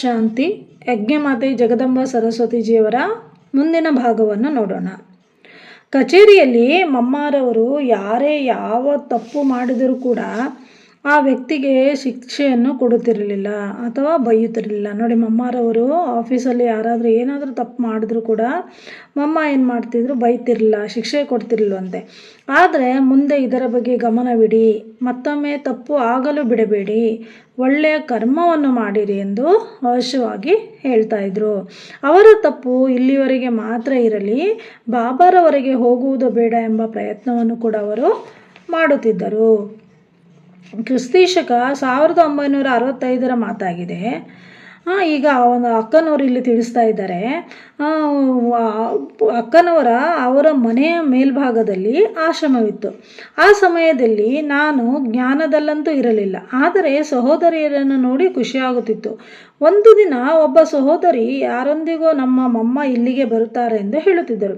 ಶಾಂತಿ ಯಜ್ಞಮಾತೆ ಜಗದಂಬ ಸರಸ್ವತಿಜಿಯವರ ಮುಂದಿನ ಭಾಗವನ್ನು ನೋಡೋಣ. ಕಚೇರಿಯಲ್ಲಿ ಮಮ್ಮಾರವರು ಯಾರೇ ಯಾವ ತಪ್ಪು ಮಾಡಿದರೂ ಕೂಡ ಆ ವ್ಯಕ್ತಿಗೆ ಶಿಕ್ಷೆಯನ್ನು ಕೊಡುತ್ತಿರಲಿಲ್ಲ ಅಥವಾ ಬೈಯುತ್ತಿರಲಿಲ್ಲ. ನೋಡಿ, ಮಮ್ಮಾರವರು ಆಫೀಸಲ್ಲಿ ಯಾರಾದರೂ ಏನಾದರೂ ತಪ್ಪು ಮಾಡಿದ್ರು ಕೂಡ ಮಮ್ಮ ಏನು ಮಾಡ್ತಿದ್ರು? ಬೈತಿರಲಿಲ್ಲ, ಶಿಕ್ಷೆ ಕೊಡ್ತಿರಲಿಲ್ಲವಂತೆ ಆದರೆ ಮುಂದೆ ಇದರ ಬಗ್ಗೆ ಗಮನವಿಡಿ ಮತ್ತೊಮ್ಮೆ ತಪ್ಪು ಆಗಲು ಬಿಡಬೇಡಿ. ಒಳ್ಳೆಯ ಕರ್ಮವನ್ನು ಮಾಡಿರಿ ಎಂದು ಅವಶ್ಯವಾಗಿ ಹೇಳ್ತಾ ಇದ್ರು. ಅವರ ತಪ್ಪು ಇಲ್ಲಿವರೆಗೆ ಮಾತ್ರ ಇರಲಿ, ಬಾಬಾರವರೆಗೆ ಹೋಗುವುದು ಬೇಡ ಎಂಬ ಪ್ರಯತ್ನವನ್ನು ಕೂಡ ಅವರು ಮಾಡುತ್ತಿದ್ದರು. ಕ್ರಿಸ್ತೀಶಕ ಸಾವಿರದ ಒಂಬೈನೂರ ಅರವತ್ತೈದರ ಮಾತಾಗಿದೆ. ಈಗ ಒಂದು ಅಕ್ಕನವರು ಇಲ್ಲಿ ತಿಳಿಸ್ತಾ ಇದ್ದಾರೆ. ಅಕ್ಕನವರ ಅವರ ಮನೆಯ ಮೇಲ್ಭಾಗದಲ್ಲಿ ಆಶ್ರಮವಿತ್ತು. ಆ ಸಮಯದಲ್ಲಿ ನಾನು ಜ್ಞಾನದಲ್ಲಂತೂ ಇರಲಿಲ್ಲ. ಆದರೆ ಸಹೋದರಿಯರನ್ನು ನೋಡಿ ಖುಷಿಯಾಗುತ್ತಿತ್ತು. ಒಂದು ದಿನ ಒಬ್ಬ ಸಹೋದರಿ ಯಾರೊಂದಿಗೋ ನಮ್ಮ ಮಮ್ಮ ಇಲ್ಲಿಗೆ ಬರುತ್ತಾರೆ ಎಂದು ಹೇಳುತ್ತಿದ್ದರು.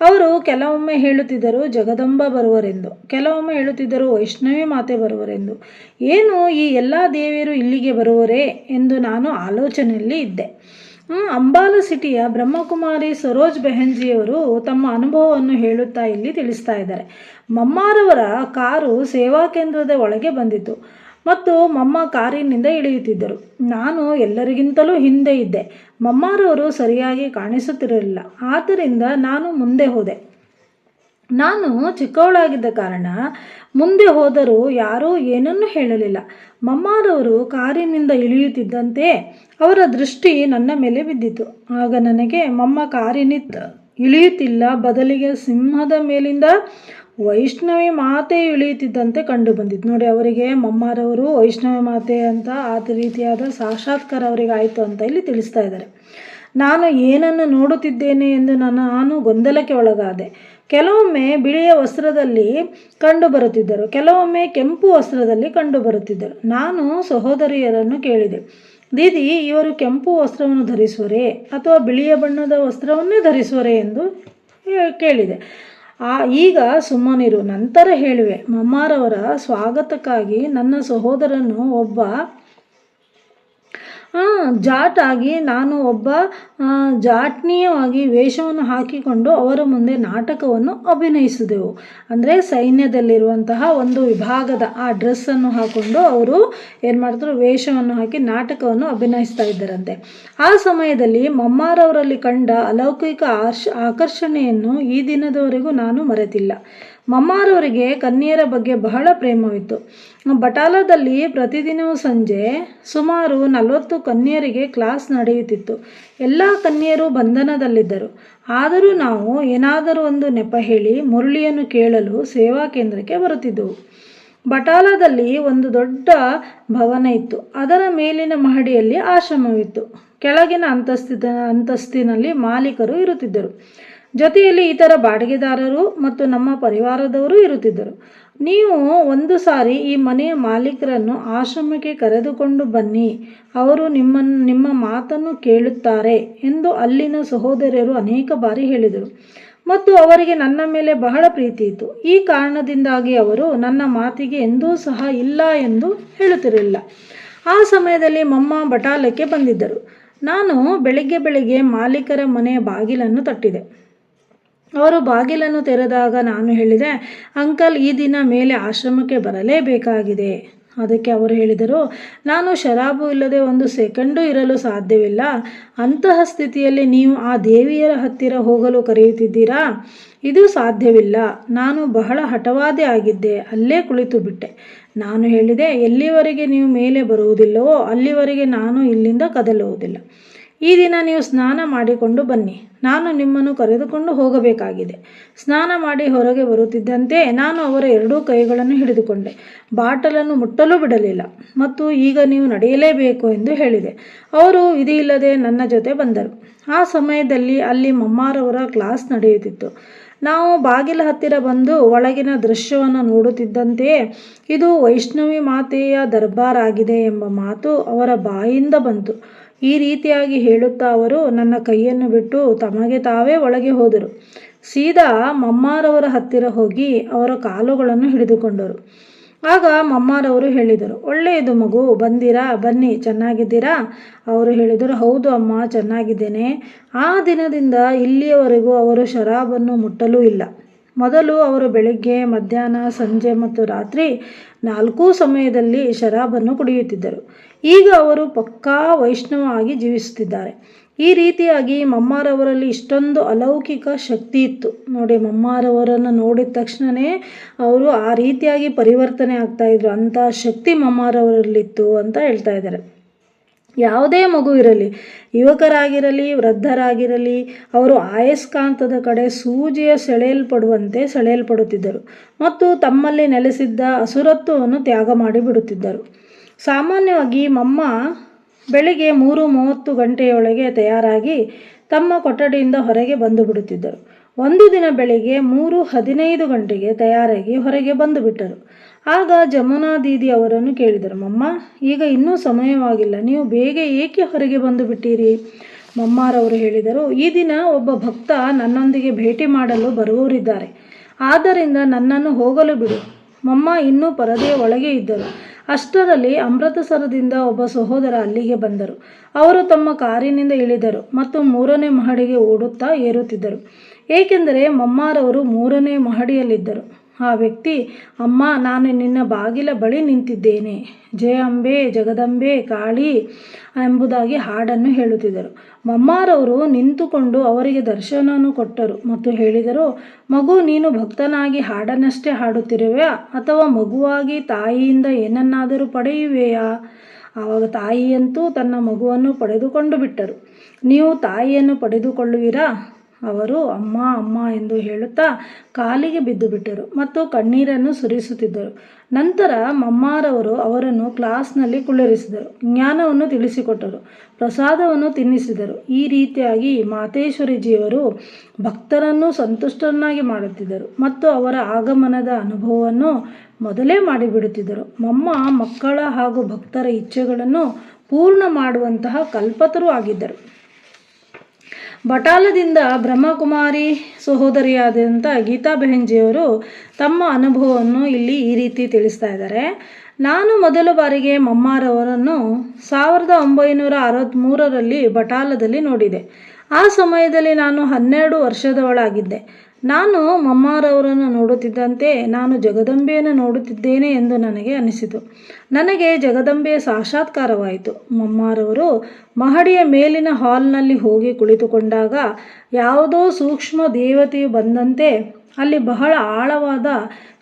ಅವರು ಕೆಲವೊಮ್ಮೆ ಹೇಳುತ್ತಿದ್ದರು, ಜಗದಂಬ ಬರುವರೆಂದು. ಕೆಲವೊಮ್ಮೆ ಹೇಳುತ್ತಿದ್ದರು, ವೈಷ್ಣವಿ ಮಾತೆ ಬರುವರೆಂದು. ಏನು ಈ ಎಲ್ಲ ದೇವಿಯರು ಇಲ್ಲಿಗೆ ಬರುವರೇ? ಎಂದು ನಾನು ಆಲೋಚನೆಯಲ್ಲಿ ಇದ್ದೆ. ಅಂಬಾಲ ಸಿಟಿಯ ಬ್ರಹ್ಮಕುಮಾರಿ ಸರೋಜ್ ಬೆಹನ್ಜಿಯವರು ತಮ್ಮ ಅನುಭವವನ್ನು ಹೇಳುತ್ತಾ ಇಲ್ಲಿ ತಿಳಿಸ್ತಾ ಇದ್ದಾರೆ. ಮಮ್ಮಾರವರ ಕಾರು ಸೇವಾ ಕೇಂದ್ರದ ಒಳಗೆ ಬಂದಿತು ಮತ್ತು ಮಮ್ಮ ಕಾರಿನಿಂದ ಇಳಿಯುತ್ತಿದ್ದರು. ನಾನು ಎಲ್ಲರಿಗಿಂತಲೂ ಹಿಂದೆ ಇದ್ದೆ. ಮಮ್ಮಾರವರು ಸರಿಯಾಗಿ ಕಾಣಿಸುತ್ತಿರಲಿಲ್ಲ. ಆದ್ದರಿಂದ ನಾನು ಮುಂದೆ ಹೋದೆ. ನಾನು ಚಿಕ್ಕವಳಾಗಿದ್ದ ಕಾರಣ ಮುಂದೆ ಹೋದರೂ ಯಾರೂ ಏನನ್ನೂ ಹೇಳಲಿಲ್ಲ. ಮಮ್ಮಾರವರು ಕಾರಿನಿಂದ ಇಳಿಯುತ್ತಿದ್ದಂತೆ ಅವರ ದೃಷ್ಟಿ ನನ್ನ ಮೇಲೆ ಬಿದ್ದಿತು. ಆಗ ನನಗೆ, ಮಮ್ಮ, ಕಾರಿನಿಂದ ಇಳಿಯುತ್ತಿಲ್ಲ. ಬದಲಿಗೆ ಸಿಂಹದ ಮೇಲಿಂದ ವೈಷ್ಣವಿ ಮಾತೆ ಇಳಿಯುತ್ತಿದ್ದಂತೆ ಕಂಡು ಬಂದಿತ್ತು. ನೋಡಿ, ಅವರಿಗೆ ಮಮ್ಮಾರವರು ವೈಷ್ಣವಿ ಮಾತೆ ಅಂತ ಆ ರೀತಿಯಾದ ಸಾಕ್ಷಾತ್ಕಾರ ಅವರಿಗೆ ಆಯಿತು ಅಂತ ಇಲ್ಲಿ ತಿಳಿಸ್ತಾ ಇದ್ದಾರೆ. ನಾನು ಏನನ್ನು ನೋಡುತ್ತಿದ್ದೇನೆ ಎಂದು ನಾನು ಗೊಂದಲಕ್ಕೆ ಒಳಗಾದೆ. ಕೆಲವೊಮ್ಮೆ ಬಿಳಿಯ ವಸ್ತ್ರದಲ್ಲಿ ಕಂಡು ಬರುತ್ತಿದ್ದರು. ಕೆಲವೊಮ್ಮೆ ಕೆಂಪು ವಸ್ತ್ರದಲ್ಲಿ ಕಂಡು ಬರುತ್ತಿದ್ದರು. ನಾನು ಸಹೋದರಿಯರನ್ನು ಕೇಳಿದೆ. ದೀದಿ, ಇವರು ಕೆಂಪು ವಸ್ತ್ರವನ್ನು ಧರಿಸುವರೇ ಅಥವಾ ಬಿಳಿಯ ಬಣ್ಣದ ವಸ್ತ್ರವನ್ನೇ ಧರಿಸುವರೇ ಎಂದು ಕೇಳಿದೆ. ಆ ಈಗ ಸುಮ್ಮನಿರು ನಂತರ ಹೇಳುವೆ. ಮಮ್ಮಾರವರ ಸ್ವಾಗತಕ್ಕಾಗಿ ನನ್ನ ಸಹೋದರನು ಒಬ್ಬ ಜಾಟಾಗಿ ನಾನು ಒಬ್ಬ ಜಾಟ್ನೀಯವಾಗಿ ವೇಷವನ್ನು ಹಾಕಿಕೊಂಡು ಅವರ ಮುಂದೆ ನಾಟಕವನ್ನು ಅಭಿನಯಿಸಿದೆವು. ಅಂದರೆ ಸೈನ್ಯದಲ್ಲಿರುವಂತಹ ಒಂದು ವಿಭಾಗದ ಆ ಡ್ರೆಸ್ಸನ್ನು ಹಾಕ್ಕೊಂಡು ಅವರು ಏನು ಮಾಡ್ತಾರೆ ವೇಷವನ್ನು ಹಾಕಿ ನಾಟಕವನ್ನು ಅಭಿನಯಿಸ್ತಾ ಇದ್ದರಂತೆ. ಆ ಸಮಯದಲ್ಲಿ ಮಮ್ಮಾರವರಲ್ಲಿ ಕಂಡ ಅಲೌಕಿಕ ಆರ್ಷ, ಆಕರ್ಷಣೆಯನ್ನು ಈ ದಿನದವರೆಗೂ ನಾನು ಮರೆತಿಲ್ಲ. ಮಮ್ಮಾರವರಿಗೆ ಕನ್ಯೆಯರ ಬಗ್ಗೆ ಬಹಳ ಪ್ರೇಮವಿತ್ತು. ಬಟಾಲದಲ್ಲಿ ಪ್ರತಿದಿನವೂ ಸಂಜೆ ಸುಮಾರು ನಲವತ್ತು ಕನ್ಯರಿಗೆ ಕ್ಲಾಸ್ ನಡೆಯುತ್ತಿತ್ತು. ಎಲ್ಲ ಕನ್ಯರು ಬಂಧನದಲ್ಲಿದ್ದರು. ಆದರೂ ನಾವು ಏನಾದರೂ ಒಂದು ನೆಪ ಹೇಳಿ ಮುರಳಿಯನ್ನು ಕೇಳಲು ಸೇವಾ ಕೇಂದ್ರಕ್ಕೆ ಬರುತ್ತಿದ್ದೆವು. ಬಟಾಲದಲ್ಲಿ ಒಂದು ದೊಡ್ಡ ಭವನ ಇತ್ತು. ಅದರ ಮೇಲಿನ ಮಹಡಿಯಲ್ಲಿ ಆಶ್ರಮವಿತ್ತು. ಕೆಳಗಿನ ಅಂತಸ್ತಿನ ಅಂತಸ್ತಿನಲ್ಲಿ ಮಾಲೀಕರು ಇರುತ್ತಿದ್ದರು. ಜೊತೆಯಲ್ಲಿ ಇತರ ಬಾಡಿಗೆದಾರರು ಮತ್ತು ನಮ್ಮ ಪರಿವಾರದವರು ಇರುತ್ತಿದ್ದರು. ನೀವು ಒಂದು ಸಾರಿ ಈ ಮನೆಯ ಮಾಲೀಕರನ್ನು ಆಶ್ರಮಕ್ಕೆ ಕರೆದುಕೊಂಡು ಬನ್ನಿ. ಅವರು ನಿಮ್ಮನ್ನು ನಿಮ್ಮ ಮಾತನ್ನು ಕೇಳುತ್ತಾರೆ ಎಂದು ಅಲ್ಲಿನ ಸಹೋದರಿಯರು ಅನೇಕ ಬಾರಿ ಹೇಳಿದರು. ಮತ್ತು ಅವರಿಗೆ ನನ್ನ ಮೇಲೆ ಬಹಳ ಪ್ರೀತಿ ಇತ್ತು. ಈ ಕಾರಣದಿಂದಾಗಿ ಅವರು ನನ್ನ ಮಾತಿಗೆ ಎಂದೂ ಸಹ ಇಲ್ಲ ಎಂದು ಹೇಳುತ್ತಿರಲಿಲ್ಲ. ಆ ಸಮಯದಲ್ಲಿ ಮಮ್ಮ ಬಟಾಲಕ್ಕೆ ಬಂದಿದ್ದರು. ನಾನು ಬೆಳಿಗ್ಗೆ ಬೆಳಿಗ್ಗೆ ಮಾಲೀಕರ ಮನೆಯ ಬಾಗಿಲನ್ನು ತಟ್ಟಿದೆ. ಅವರು ಬಾಗಿಲನ್ನು ತೆರೆದಾಗ ನಾನು ಹೇಳಿದೆ, ಅಂಕಲ್, ಈ ದಿನ ಮೇಲೆ ಆಶ್ರಮಕ್ಕೆ ಬರಲೇಬೇಕಾಗಿದೆ. ಅದಕ್ಕೆ ಅವರು ಹೇಳಿದರು, ನಾನು ಶರಾಬು ಇಲ್ಲದೆ ಒಂದು ಸೆಕೆಂಡು ಇರಲು ಸಾಧ್ಯವಿಲ್ಲ. ಅಂತಹ ಸ್ಥಿತಿಯಲ್ಲಿ ನೀವು ಆ ದೇವಿಯರ ಹತ್ತಿರ ಹೋಗಲು ಕರೆಯುತ್ತಿದ್ದೀರಾ? ಇದು ಸಾಧ್ಯವಿಲ್ಲ. ನಾನು ಬಹಳ ಹಠವಾದಿ ಆಗಿದ್ದೆ. ಅಲ್ಲೇ ಕುಳಿತು ಬಿಟ್ಟೆ. ನಾನು ಹೇಳಿದೆ, ಎಲ್ಲಿವರೆಗೆ ನೀವು ಮೇಲೆ ಬರುವುದಿಲ್ಲವೋ, ಅಲ್ಲಿವರೆಗೆ ನಾನು ಇಲ್ಲಿಂದ ಕದಲುವುದಿಲ್ಲ. ಈ ದಿನ ನೀವು ಸ್ನಾನ ಮಾಡಿಕೊಂಡು ಬನ್ನಿ. ನಾನು ನಿಮ್ಮನ್ನು ಕರೆದುಕೊಂಡು ಹೋಗಬೇಕಾಗಿದೆ. ಸ್ನಾನ ಮಾಡಿ ಹೊರಗೆ ಬರುತ್ತಿದ್ದಂತೆ ನಾನು ಅವರ ಎರಡೂ ಕೈಗಳನ್ನು ಹಿಡಿದುಕೊಂಡೆ. ಬಾಟಲನ್ನು ಮುಟ್ಟಲು ಬಿಡಲಿಲ್ಲ. ಮತ್ತು ಈಗ ನೀವು ನಡೆಯಲೇಬೇಕು ಎಂದು ಹೇಳಿದೆ. ಅವರು ಇಲ್ಲದೆ ನನ್ನ ಜೊತೆ ಬಂದರು. ಆ ಸಮಯದಲ್ಲಿ ಅಲ್ಲಿ ಮಮ್ಮಾರವರ ಕ್ಲಾಸ್ ನಡೆಯುತ್ತಿತ್ತು. ನಾವು ಬಾಗಿಲ ಹತ್ತಿರ ಬಂದು ಒಳಗಿನ ದೃಶ್ಯವನ್ನು ನೋಡುತ್ತಿದ್ದಂತೆಯೇ, ಇದು ವೈಷ್ಣವಿ ಮಾತೆಯ ದರ್ಬಾರ್ ಆಗಿದೆ ಎಂಬ ಮಾತು ಅವರ ಬಾಯಿಂದ ಬಂತು. ಈ ರೀತಿಯಾಗಿ ಹೇಳುತ್ತಾ ಅವರು ನನ್ನ ಕೈಯನ್ನು ಬಿಟ್ಟು ತಮಗೆ ತಾವೇ ಒಳಗೆ ಹೋದರು. ಸೀದಾ ಮಮ್ಮಾರವರ ಹತ್ತಿರ ಹೋಗಿ ಅವರ ಕಾಲುಗಳನ್ನು ಹಿಡಿದುಕೊಂಡರು. ಆಗ ಮಮ್ಮಾರವರು ಹೇಳಿದರು, ಒಳ್ಳೆಯದು ಮಗು, ಬಂದಿರಾ? ಬನ್ನಿ, ಚೆನ್ನಾಗಿದ್ದೀರಾ? ಅವರು ಹೇಳಿದರು, ಹೌದು ಅಮ್ಮ, ಚೆನ್ನಾಗಿದ್ದೇನೆ. ಆ ದಿನದಿಂದ ಇಲ್ಲಿಯವರೆಗೂ ಅವರು ಶರಾಬನ್ನು ಮುಟ್ಟಲೂ ಇಲ್ಲ. ಮೊದಲು ಅವರು ಬೆಳಿಗ್ಗೆ, ಮಧ್ಯಾಹ್ನ, ಸಂಜೆ ಮತ್ತು ರಾತ್ರಿ ನಾಲ್ಕೂ ಸಮಯದಲ್ಲಿ ಶರಾಬನ್ನು ಕುಡಿಯುತ್ತಿದ್ದರು. ಈಗ ಅವರು ಪಕ್ಕಾ ವೈಷ್ಣವ ಆಗಿ ಜೀವಿಸುತ್ತಿದ್ದಾರೆ. ಈ ರೀತಿಯಾಗಿ ಮಮ್ಮಾರವರಲ್ಲಿ ಇಷ್ಟೊಂದು ಅಲೌಕಿಕ ಶಕ್ತಿ ಇತ್ತು. ನೋಡಿ, ಮಮ್ಮಾರವರನ್ನು ನೋಡಿದ ತಕ್ಷಣವೇ ಅವರು ಆ ರೀತಿಯಾಗಿ ಪರಿವರ್ತನೆ ಆಗ್ತಾಯಿದ್ರು ಅಂಥ ಶಕ್ತಿ ಮಮ್ಮಾರವರಲ್ಲಿತ್ತು ಅಂತ ಹೇಳ್ತಾ ಇದ್ದಾರೆ. ಯಾವುದೇ ಮಗು ಇರಲಿ, ಯುವಕರಾಗಿರಲಿ, ವೃದ್ಧರಾಗಿರಲಿ, ಅವರು ಆಯಸ್ಕಾಂತದ ಕಡೆ ಸೂಜಿಯ ಸೆಳೆಯಲ್ಪಡುವಂತೆ ಸೆಳೆಯಲ್ಪಡುತ್ತಿದ್ದರು ಮತ್ತು ತಮ್ಮಲ್ಲಿ ನೆಲೆಸಿದ್ದ ಅಸುರತ್ವವನ್ನು ತ್ಯಾಗ ಮಾಡಿಬಿಡುತ್ತಿದ್ದರು ಸಾಮಾನ್ಯವಾಗಿ ಮಮ್ಮ ಬೆಳಿಗ್ಗೆ ಮೂರು ಮೂವತ್ತು ಗಂಟೆಯೊಳಗೆ ತಯಾರಾಗಿ ತಮ್ಮ ಕೊಠಡಿಯಿಂದ ಹೊರಗೆ ಬಂದು ಬಿಡುತ್ತಿದ್ದರು. ಒಂದು ದಿನ ಬೆಳಿಗ್ಗೆ ಮೂರು ಹದಿನೈದು ಗಂಟೆಗೆ ತಯಾರಾಗಿ ಹೊರಗೆ ಬಂದು ಬಿಟ್ಟರು. ಆಗ ಜಮುನಾ ದೀದಿ ಅವರನ್ನು ಕೇಳಿದರು, ಮಮ್ಮ, ಈಗ ಇನ್ನೂ ಸಮಯವಾಗಿಲ್ಲ. ನೀವು ಬೇಗ ಏಕೆ ಹೊರಗೆ ಬಂದು ಬಿಟ್ಟಿರಿ? ಮಮ್ಮಾರವರು ಹೇಳಿದರು, ಈ ದಿನ ಒಬ್ಬ ಭಕ್ತ ನನ್ನೊಂದಿಗೆ ಭೇಟಿ ಮಾಡಲು ಬರುವವರಿದ್ದಾರೆ. ಆದ್ದರಿಂದ ನನ್ನನ್ನು ಹೋಗಲು ಬಿಡು. ಮಮ್ಮ ಇನ್ನೂ ಪರದೆಯ ಒಳಗೆ ಇದ್ದರು. ಅಷ್ಟರಲ್ಲಿ ಅಮೃತಸರದಿಂದ ಒಬ್ಬ ಸಹೋದರ ಅಲ್ಲಿಗೆ ಬಂದರು. ಅವರು ತಮ್ಮ ಕಾರಿನಿಂದ ಇಳಿದರು ಮತ್ತು ಮೂರನೇ ಮಹಡಿಗೆ ಓಡುತ್ತಾ ಏರುತ್ತಿದ್ದರು. ಏಕೆಂದರೆ ಮಮ್ಮಾರವರು ಮೂರನೇ ಮಹಡಿಯಲ್ಲಿದ್ದರು. ಆ ವ್ಯಕ್ತಿ, ಅಮ್ಮ, ನಾನು ನಿನ್ನ ಬಾಗಿಲ ಬಳಿ ನಿಂತಿದ್ದೇನೆ. ಜಯ ಅಂಬೆ ಜಗದಂಬೆ, ಕಾಳಿ ಎಂಬುದಾಗಿ ಹಾಡನ್ನು ಹೇಳುತ್ತಿದ್ದರು. ಮಮ್ಮಾರವರು ನಿಂತುಕೊಂಡು ಅವರಿಗೆ ದರ್ಶನವನ್ನು ಕೊಟ್ಟರು ಮತ್ತು ಹೇಳಿದರು, ಮಗು, ನೀನು ಭಕ್ತನಾಗಿ ಹಾಡನ್ನಷ್ಟೇ ಹಾಡುತ್ತಿರುವೆಯಾ? ಅಥವಾ ಮಗುವಾಗಿ ತಾಯಿಯಿಂದ ಏನನ್ನಾದರೂ ಪಡೆಯುವೆಯಾ? ಆವಾಗ ತಾಯಿಯಂತೂ ತನ್ನ ಮಗುವನ್ನು ಪಡೆದುಕೊಂಡು ಬಿಟ್ಟರು. ನೀವು ತಾಯಿಯನ್ನು ಪಡೆದುಕೊಳ್ಳುವಿರಾ? ಅವರು ಅಮ್ಮ ಅಮ್ಮ ಎಂದು ಹೇಳುತ್ತಾ ಕಾಲಿಗೆ ಬಿದ್ದು ಬಿಟ್ಟರು ಮತ್ತು ಕಣ್ಣೀರನ್ನು ಸುರಿಸುತ್ತಿದ್ದರು. ನಂತರ ಮಮ್ಮಾರವರು ಅವರನ್ನು ಕ್ಲಾಸ್ನಲ್ಲಿ ಕುಳ್ಳರಿಸಿದರು. ಜ್ಞಾನವನ್ನು ತಿಳಿಸಿಕೊಟ್ಟರು, ಪ್ರಸಾದವನ್ನು ತಿನ್ನಿಸಿದರು. ಈ ರೀತಿಯಾಗಿ ಮಾತೇಶ್ವರಿಜಿಯವರು ಭಕ್ತರನ್ನು ಸಂತುಷ್ಟರನ್ನಾಗಿ ಮಾಡುತ್ತಿದ್ದರು ಮತ್ತು ಅವರ ಆಗಮನದ ಅನುಭವವನ್ನು ಮೊದಲೇ ಮಾಡಿಬಿಡುತ್ತಿದ್ದರು. ಮಮ್ಮ ಮಕ್ಕಳ ಹಾಗೂ ಭಕ್ತರ ಇಚ್ಛೆಗಳನ್ನು ಪೂರ್ಣ ಮಾಡುವಂತಹ ಕಲ್ಪತರು ಆಗಿದ್ದರು. ಬಟಾಲದಿಂದ ಬ್ರಹ್ಮಕುಮಾರಿ ಸಹೋದರಿಯಾದಂಥ ಗೀತಾ ಬೆಹೆಂಜಿಯವರು ತಮ್ಮ ಅನುಭವವನ್ನು ಇಲ್ಲಿ ಈ ರೀತಿ ತಿಳಿಸ್ತಾ ಇದ್ದಾರೆ. ನಾನು ಮೊದಲ ಬಾರಿಗೆ ಮಮ್ಮಾರವರನ್ನು ಸಾವಿರದ ಒಂಬೈನೂರ ಅರವತ್ತ್ಮೂರರಲ್ಲಿ ಬಟಾಲದಲ್ಲಿ ನೋಡಿದೆ. ಆ ಸಮಯದಲ್ಲಿ ನಾನು ಹನ್ನೆರಡು ವರ್ಷದವಳಾಗಿದ್ದೆ. ನಾನು ಮಮ್ಮಾರವರನ್ನು ನೋಡುತ್ತಿದ್ದಂತೆ ನಾನು ಜಗದಂಬೆಯನ್ನು ನೋಡುತ್ತಿದ್ದೇನೆ ಎಂದು ನನಗೆ ಅನಿಸಿತು. ನನಗೆ ಜಗದಂಬೆಯ ಸಾಕ್ಷಾತ್ಕಾರವಾಯಿತು. ಮಮ್ಮಾರವರು ಮಹಡಿಯ ಮೇಲಿನ ಹಾಲ್ನಲ್ಲಿ ಹೋಗಿ ಕುಳಿತುಕೊಂಡಾಗ ಯಾವುದೋ ಸೂಕ್ಷ್ಮ ದೇವತೆಯು ಬಂದಂತೆ ಅಲ್ಲಿ ಬಹಳ ಆಳವಾದ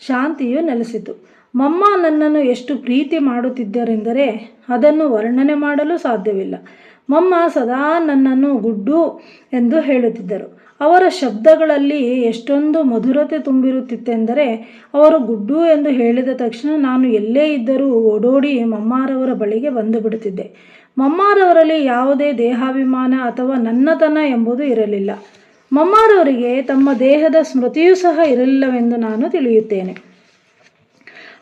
ಶಾಂತಿಯು ನೆಲೆಸಿತು. ಮಮ್ಮ ನನ್ನನ್ನು ಎಷ್ಟು ಪ್ರೀತಿ ಮಾಡುತ್ತಿದ್ದರೆಂದರೆ ಅದನ್ನು ವರ್ಣನೆ ಮಾಡಲು ಸಾಧ್ಯವಿಲ್ಲ. ಮಮ್ಮ ಸದಾ ನನ್ನನ್ನು ಗುಡ್ಡು ಎಂದು ಹೇಳುತ್ತಿದ್ದರು. ಅವರ ಶಬ್ದಗಳಲ್ಲಿ ಎಷ್ಟೊಂದು ಮಧುರತೆ ತುಂಬಿರುತ್ತಿತ್ತೆಂದರೆ ಅವರು ಗುಡ್ಡು ಎಂದು ಹೇಳಿದ ತಕ್ಷಣ ನಾನು ಎಲ್ಲೇ ಇದ್ದರೂ ಓಡೋಡಿ ಮಮ್ಮಾರವರ ಬಳಿಗೆ ಬಂದು ಬಿಡುತ್ತಿದ್ದೆ. ಮಮ್ಮಾರವರಲ್ಲಿ ಯಾವುದೇ ದೇಹಾಭಿಮಾನ ಅಥವಾ ನನ್ನತನ ಎಂಬುದು ಇರಲಿಲ್ಲ. ಮಮ್ಮಾರವರಿಗೆ ತಮ್ಮ ದೇಹದ ಸ್ಮೃತಿಯೂ ಸಹ ಇರಲಿಲ್ಲವೆಂದು ನಾನು ತಿಳಿಯುತ್ತೇನೆ.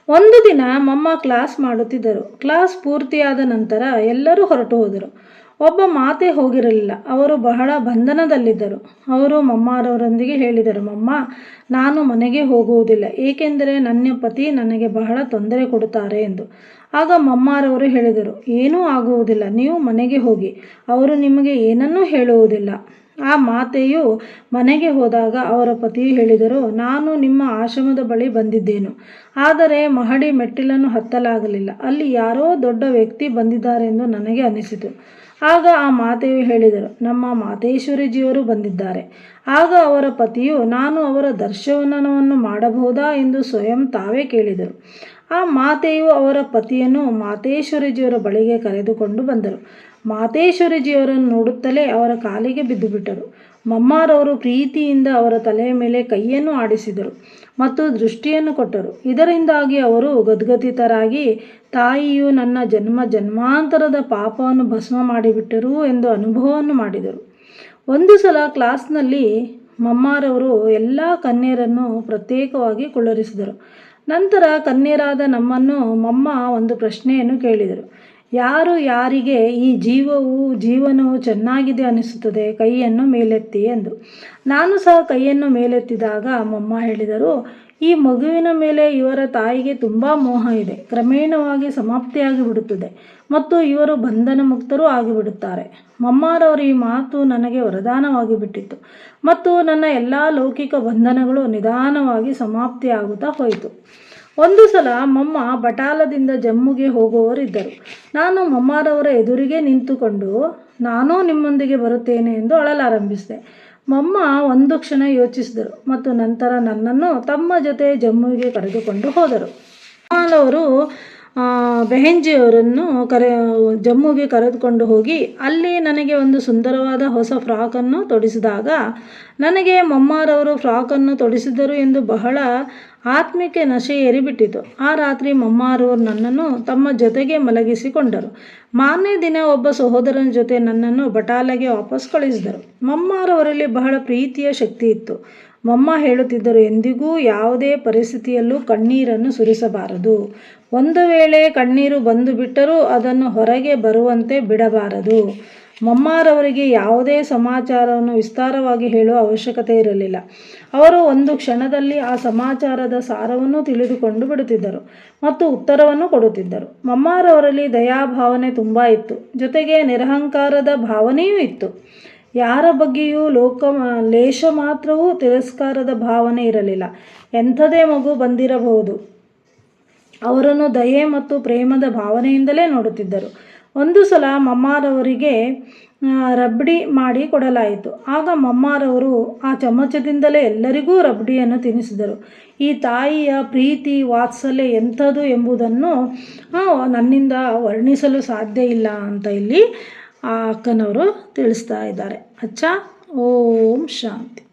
ಒಂದು ದಿನ ಮಮ್ಮ ಕ್ಲಾಸ್ ಮಾಡುತ್ತಿದ್ದರು. ಕ್ಲಾಸ್ ಪೂರ್ತಿಯಾದ ನಂತರ ಎಲ್ಲರೂ ಹೊರಟು ಹೋದರು. ಒಬ್ಬ ಮಾತೆ ಹೋಗಿರಲಿಲ್ಲ. ಅವರು ಬಹಳ ಬಂಧನದಲ್ಲಿದ್ದರು. ಅವರು ಮಮ್ಮಾರವರೊಂದಿಗೆ ಹೇಳಿದರು, ಮಮ್ಮ, ನಾನು ಮನೆಗೆ ಹೋಗುವುದಿಲ್ಲ. ಏಕೆಂದರೆ ನನ್ನ ಪತಿ ನನಗೆ ಬಹಳ ತೊಂದರೆ ಕೊಡುತ್ತಾರೆ ಎಂದು. ಆಗ ಮಮ್ಮಾರವರು ಹೇಳಿದರು, ಏನೂ ಆಗುವುದಿಲ್ಲ. ನೀವು ಮನೆಗೆ ಹೋಗಿ. ಅವರು ನಿಮಗೆ ಏನನ್ನೂ ಹೇಳುವುದಿಲ್ಲ. ಆ ಮಾತೆಯು ಮನೆಗೆ ಹೋದಾಗ ಅವರ ಪತಿ ಹೇಳಿದರು, ನಾನು ನಿಮ್ಮ ಆಶ್ರಮದ ಬಳಿ ಬಂದಿದ್ದೇನು. ಆದರೆ ಮಹಡಿ ಮೆಟ್ಟಿಲನ್ನು ಹತ್ತಲಾಗಲಿಲ್ಲ. ಅಲ್ಲಿ ಯಾರೋ ದೊಡ್ಡ ವ್ಯಕ್ತಿ ಬಂದಿದ್ದಾರೆಂದು ನನಗೆ ಅನಿಸಿತು. ಆಗ ಆ ಮಾತೆಯು ಹೇಳಿದರು, ನಮ್ಮ ಮಾತೇಶ್ವರಿಜಿಯವರು ಬಂದಿದ್ದಾರೆ. ಆಗ ಅವರ ಪತಿಯು, ನಾನು ಅವರ ದರ್ಶನವನ್ನು ಮಾಡಬಹುದಾ ಎಂದು ಸ್ವಯಂ ತಾವೇ ಕೇಳಿದರು. ಆ ಮಾತೆಯು ಅವರ ಪತಿಯನ್ನು ಮಾತೇಶ್ವರಿಜಿಯವರ ಬಳಿಗೆ ಕರೆದುಕೊಂಡು ಬಂದರು. ಮಾತೇಶ್ವರಿಜಿಯವರನ್ನು ನೋಡುತ್ತಲೇ ಅವರ ಕಾಲಿಗೆ ಬಿದ್ದುಬಿಟ್ಟರು. ಮಮ್ಮಾರವರು ಪ್ರೀತಿಯಿಂದ ಅವರ ತಲೆಯ ಮೇಲೆ ಕೈಯನ್ನು ಆಡಿಸಿದರು ಮತ್ತು ದೃಷ್ಟಿಯನ್ನು ಕೊಟ್ಟರು. ಇದರಿಂದಾಗಿ ಅವರು ಗದ್ಗದಿತರಾಗಿ ತಾಯಿಯು ನನ್ನ ಜನ್ಮ ಜನ್ಮಾಂತರದ ಪಾಪವನ್ನು ಭಸ್ಮ ಮಾಡಿಬಿಟ್ಟರು ಎಂದು ಅನುಭವವನ್ನು ಮಾಡಿದರು. ಒಂದು ಸಲ ಕ್ಲಾಸ್ನಲ್ಲಿ ಮಮ್ಮಾರವರು ಎಲ್ಲ ಕನ್ಯರನ್ನು ಪ್ರತ್ಯೇಕವಾಗಿ ಕುಳ್ಳರಿಸಿದರು. ನಂತರ ಕನ್ಯರಾದ ನಮ್ಮನ್ನು ಮಮ್ಮ ಒಂದು ಪ್ರಶ್ನೆಯನ್ನು ಕೇಳಿದರು. ಯಾರು ಯಾರಿಗೆ ಈ ಜೀವವು, ಜೀವನವು ಚೆನ್ನಾಗಿದೆ ಅನಿಸುತ್ತದೆ, ಕೈಯನ್ನು ಮೇಲೆತ್ತಿ ಎಂದು. ನಾನು ಸಹ ಕೈಯನ್ನು ಮೇಲೆತ್ತಿದಾಗ ಮಮ್ಮ ಹೇಳಿದರು, ಈ ಮಗುವಿನ ಮೇಲೆ ಇವರ ತಾಯಿಗೆ ತುಂಬ ಮೋಹ ಇದೆ, ಕ್ರಮೇಣವಾಗಿ ಸಮಾಪ್ತಿಯಾಗಿ ಬಿಡುತ್ತದೆ ಮತ್ತು ಇವರು ಬಂಧನ ಮುಕ್ತರೂ ಆಗಿಬಿಡುತ್ತಾರೆ. ಮಮ್ಮಾರವರ ಈ ಮಾತು ನನಗೆ ವರದಾನವಾಗಿ ಬಿಟ್ಟಿತ್ತು ಮತ್ತು ನನ್ನ ಎಲ್ಲ ಲೌಕಿಕ ಬಂಧನಗಳು ನಿಧಾನವಾಗಿ ಸಮಾಪ್ತಿಯಾಗುತ್ತಾ ಹೋಯಿತು. ಒಂದು ಸಲ ಮಮ್ಮ ಬಟಾಲದಿಂದ ಜಮ್ಮುಗೆ ಹೋಗುವವರಿದ್ದರು. ನಾನು ಮಮ್ಮಾರವರ ಎದುರಿಗೆ ನಿಂತುಕೊಂಡು, ನಾನೂ ನಿಮ್ಮೊಂದಿಗೆ ಬರುತ್ತೇನೆ ಎಂದು ಅಳಲಾರಂಭಿಸಿದೆ. ಮಮ್ಮ ಒಂದು ಕ್ಷಣ ಯೋಚಿಸಿದರು ಮತ್ತು ನಂತರ ನನ್ನನ್ನು ತಮ್ಮ ಜೊತೆ ಜಮ್ಮುವಿಗೆ ಕರೆದುಕೊಂಡು ಹೋದರು. ಅವರು ಬೆಹೆಂಜಿಯವರನ್ನು ಕರೆ, ಜಮ್ಮುಗೆ ಕರೆದುಕೊಂಡು ಹೋಗಿ, ಅಲ್ಲಿ ನನಗೆ ಒಂದು ಸುಂದರವಾದ ಹೊಸ ಫ್ರಾಕನ್ನು ತೊಡಿಸಿದಾಗ, ನನಗೆ ಮಮ್ಮಾರವರು ಫ್ರಾಕನ್ನು ತೊಡಿಸಿದರು ಎಂದು ಬಹಳ ಆತ್ಮಿಕ ನಶೆ ಏರಿಬಿಟ್ಟಿತು ಆ ರಾತ್ರಿ ಮಮ್ಮಾರವರು ನನ್ನನ್ನು ತಮ್ಮ ಜೊತೆಗೆ ಮಲಗಿಸಿಕೊಂಡರು. ಮಾರನೇ ದಿನ ಒಬ್ಬ ಸಹೋದರನ ಜೊತೆ ನನ್ನನ್ನು ಬಟಾಲೆಗೆ ವಾಪಸ್ ಕಳಿಸಿದರು. ಮಮ್ಮಾರವರಲ್ಲಿ ಬಹಳ ಪ್ರೀತಿಯ ಶಕ್ತಿ ಇತ್ತು. ಮಮ್ಮ ಹೇಳುತ್ತಿದ್ದರು, ಎಂದಿಗೂ ಯಾವುದೇ ಪರಿಸ್ಥಿತಿಯಲ್ಲೂ ಕಣ್ಣೀರನ್ನು ಸುರಿಸಬಾರದು. ಒಂದು ವೇಳೆ ಕಣ್ಣೀರು ಬಂದು ಬಿಟ್ಟರೂ ಅದನ್ನು ಹೊರಗೆ ಬರುವಂತೆ ಬಿಡಬಾರದು. ಮಮ್ಮಾರವರಿಗೆ ಯಾವುದೇ ಸಮಾಚಾರವನ್ನು ವಿಸ್ತಾರವಾಗಿ ಹೇಳುವ ಅವಶ್ಯಕತೆ ಇರಲಿಲ್ಲ. ಅವರು ಒಂದು ಕ್ಷಣದಲ್ಲಿ ಆ ಸಮಾಚಾರದ ಸಾರವನ್ನು ತಿಳಿದುಕೊಂಡು ಬಿಡುತ್ತಿದ್ದರು ಮತ್ತು ಉತ್ತರವನ್ನು ಕೊಡುತ್ತಿದ್ದರು. ಮಮ್ಮಾರವರಲ್ಲಿ ದಯಾಭಾವನೆ ತುಂಬ ಇತ್ತು. ಜೊತೆಗೆ ನಿರಹಂಕಾರದ ಭಾವನೆಯೂ ಇತ್ತು. ಯಾರ ಬಗ್ಗೆಯೂ ಲೋಕ, ಲೇಷ ಮಾತ್ರವೂ ತಿರಸ್ಕಾರದ ಭಾವನೆ ಇರಲಿಲ್ಲ. ಎಂಥದೇ ಮಗು ಬಂದಿರಬಹುದು. ಅವರನ್ನು ದಯೆ ಮತ್ತು ಪ್ರೇಮದ ಭಾವನೆಯಿಂದಲೇ ನೋಡುತ್ತಿದ್ದರು. ಒಂದು ಸಲ ಮಮ್ಮಾರವರಿಗೆ ರಬ್ಡಿ ಮಾಡಿ ಕೊಡಲಾಯಿತು. ಆಗ ಮಮ್ಮಾರವರು ಆ ಚಮಚದಿಂದಲೇ ಎಲ್ಲರಿಗೂ ರಬ್ಡಿಯನ್ನು ತಿನ್ನಿಸಿದರು ಈ ತಾಯಿಯ ಪ್ರೀತಿ, ವಾತ್ಸಲ್ಯ ಎಂಥದ್ದು ಎಂಬುದನ್ನು ನನ್ನಿಂದ ವರ್ಣಿಸಲು ಸಾಧ್ಯ ಇಲ್ಲ ಅಂತ ಇಲ್ಲಿ ಆ ಅಕ್ಕನವರು ತಿಳಿಸ್ತಾ ಇದ್ದಾರೆ. ಅಚ್ಚ, ಓಂ ಶಾಂತಿ.